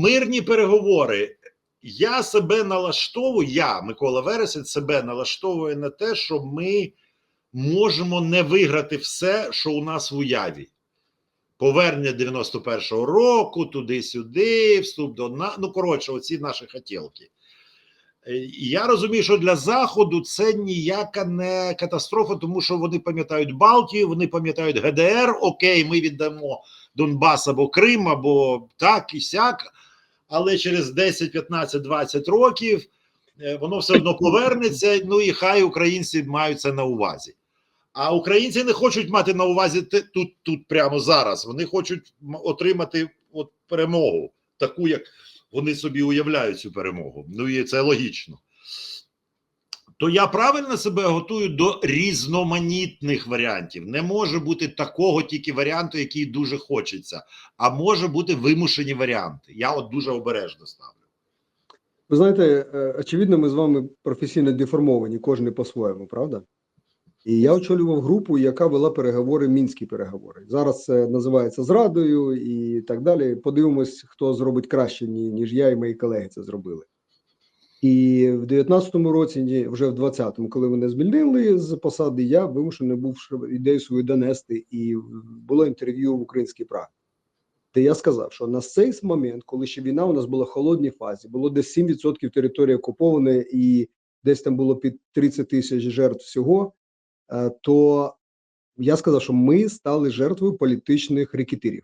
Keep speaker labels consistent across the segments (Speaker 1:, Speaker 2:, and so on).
Speaker 1: мирні переговори. Я себе налаштовую, я, Микола Вересень, себе налаштовую на те, що ми можемо не виграти все, що у нас в уяві. Повернення 91-го року, туди-сюди, вступ до на... ну коротше, оці наші хотілки. Е, Я розумію, що для Заходу це ніяка не катастрофа, тому що вони пам'ятають Балтію, вони пам'ятають ГДР. Окей, ми віддамо Донбас або Крим, або так і сяк, але через 10, 15, 20 років е, воно все одно повернеться. Ну і хай українці мають це на увазі. А українці не хочуть мати на увазі тут, тут прямо зараз. Вони хочуть отримати от перемогу, таку, як вони собі уявляють цю перемогу. Ну і це логічно. То я правильно себе готую до різноманітних варіантів. Не може бути такого тільки варіанту, який дуже хочеться, а може бути вимушені варіанти. Я от дуже обережно ставлю.
Speaker 2: Ви знаєте, е, очевидно, ми з вами професійно деформовані, кожен по-своєму, правда? І я очолював групу, яка вела переговори, мінські переговори. Зараз це називається зрадою і так далі. Подивимось, хто зробить краще, ніж я і мої колеги це зробили. І в 19-му році, вже в 20-му, коли мене звільнили з посади, я вимушений був ідею свою донести. І було інтерв'ю в українській правді, де я сказав, що на цей момент, коли ще війна у нас була в холодній фазі, було десь 7% території окуповане, і десь там було під 30 тисяч жертв всього. е, То я сказав, що ми стали жертвою політичних рекетирів.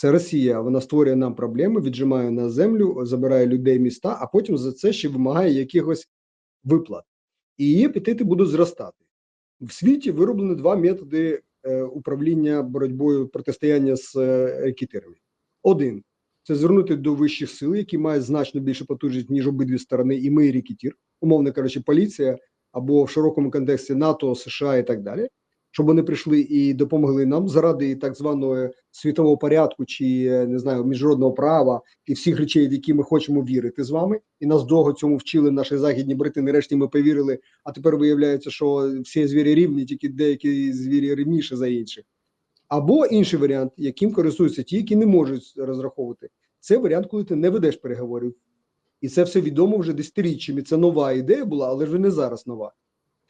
Speaker 2: Це Росія, вона створює нам проблеми, віджимає на землю, забирає людей міста, а потім за це ще вимагає якихось виплат. І її апетити будуть зростати. В світі вироблено два методи е, управління боротьбою протистояння з е. Один це звернути до вищих сил, які мають значно більше потужність, ніж обидві сторони, і ми і рекетир, умовно кажучи, поліція або в широкому контексті НАТО, США і так далі, щоб вони прийшли і допомогли нам заради так званого світового порядку чи е, не знаю міжнародного права і всіх речей, в які ми хочемо вірити з вами, і нас довго цьому вчили наші західні брати. Нарешті ми повірили. А тепер виявляється, що всі звірі рівні, тільки деякі звірі рівніші за інших. Або інший варіант, яким користуються ті, які не можуть розраховувати, це варіант, коли ти не ведеш переговорів. І це все відомо вже десятиріччями. Це нова ідея була, але ж не зараз нова.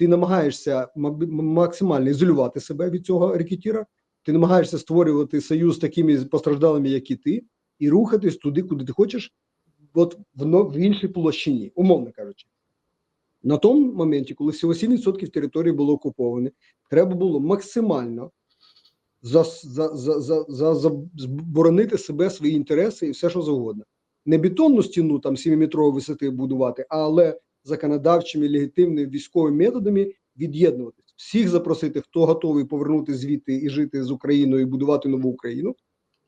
Speaker 2: Ти намагаєшся максимально ізолювати себе від цього рекетіра, ти намагаєшся створювати союз з такими постраждалими, як і ти, і рухатись туди, куди ти хочеш, от в, в іншій площині, умовно кажучи. На тому моменті, коли всього 7% території було окуповане, треба було максимально за, за, за, за, за, заборонити себе свої інтереси і все, що завгодно. Не бетонну стіну там 7-метрової висоти будувати, але законодавчими легітимними військовими методами від'єднуватись. Всіх запросити, хто готовий повернути звідти і жити з Україною і будувати нову Україну,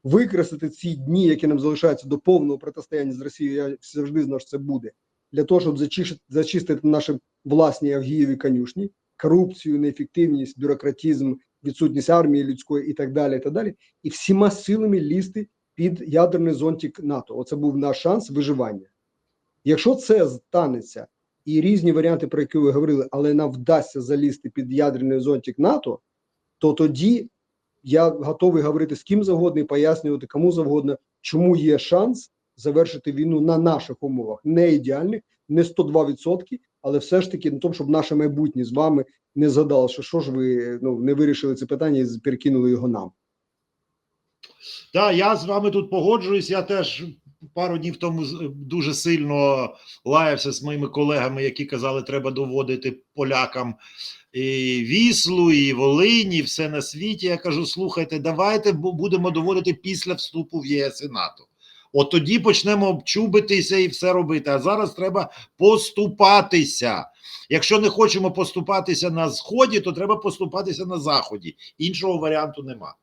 Speaker 2: використати ці дні, які нам залишаються до повного протистояння з Росією. Я завжди знав, що це буде для того, щоб зачистити, зачистити наші власні Авгієві конюшні, корупцію, неефективність, бюрократизм, відсутність армії людської і так далі. І так далі, і всіма силами лізти під ядерний зонтик НАТО. Оце був наш шанс виживання. Якщо це станеться, і різні варіанти, про які ви говорили, але нам вдасться залізти під ядерний зонтик НАТО, то тоді я готовий говорити з ким завгодно і пояснювати кому завгодно, чому є шанс завершити війну на наших умовах, не ідеальних, не 102%, але все ж таки на тому, щоб наше майбутнє з вами не згадало, що що ж ви ну не вирішили це питання і перекинули його нам.
Speaker 1: Так, я з вами тут погоджуюсь. Я теж пару днів тому дуже сильно лаявся з моїми колегами, які казали, треба доводити полякам і Віслу, і Волинь, і все на світі. Я кажу: слухайте, давайте будемо доводити після вступу в ЄС і НАТО. От тоді почнемо обчубитися і все робити. А зараз треба поступатися. Якщо не хочемо поступатися на сході, то треба поступатися на заході. Іншого варіанту нема.